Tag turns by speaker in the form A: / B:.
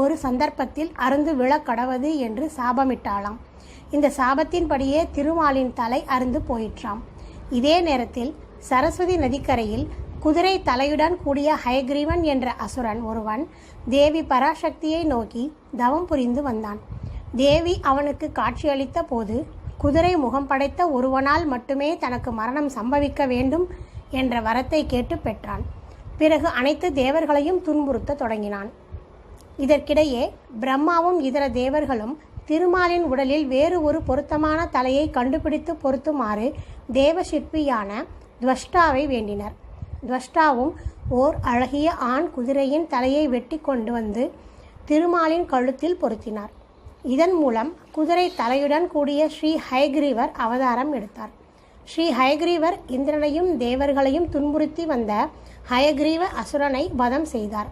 A: ஒரு சந்தர்ப்பத்தில் அருந்து விழக்கடவது என்று சாபமிட்டாளாம். இந்த சாபத்தின்படியே திருமாலின் தலை அருந்து போயிற்றாம். இதே நேரத்தில் சரஸ்வதி நதிக்கரையில் குதிரை தலையுடன் கூடிய ஹயக்ரீவன் என்ற அசுரன் ஒருவன் தேவி பராசக்தியை நோக்கி தவம் புரிந்து வந்தான். தேவி அவனுக்கு காட்சியளித்த போது குதிரை முகம் படைத்த ஒருவனால் மட்டுமே தனக்கு மரணம் சம்பவிக்க வேண்டும் என்ற வரத்தை கேட்டு பெற்றான். பிறகு அனைத்து தேவர்களையும் துன்புறுத்த தொடங்கினான். இதற்கிடையே பிரம்மாவும் இதர தேவர்களும் திருமாலின் உடலில் வேறு ஒரு பொருத்தமான தலையை கண்டுபிடித்து பொருத்துமாறு தேவசிற்பியான துவஷ்டாவை வேண்டினர். துவஷ்டாவும் ஓர் அழகிய ஆண் குதிரையின் தலையை வெட்டி கொண்டு வந்து திருமாலின் கழுத்தில் பொருத்தினார். இதன் மூலம் குதிரை தலையுடன் கூடிய ஸ்ரீ ஹயக்ரீவர் அவதாரம் எடுத்தார். ஸ்ரீ ஹயக்ரீவர் இந்திரனையும் தேவர்களையும் துன்புறுத்தி வந்த ஹயக்ரீவ அசுரனை வதம் செய்தார்.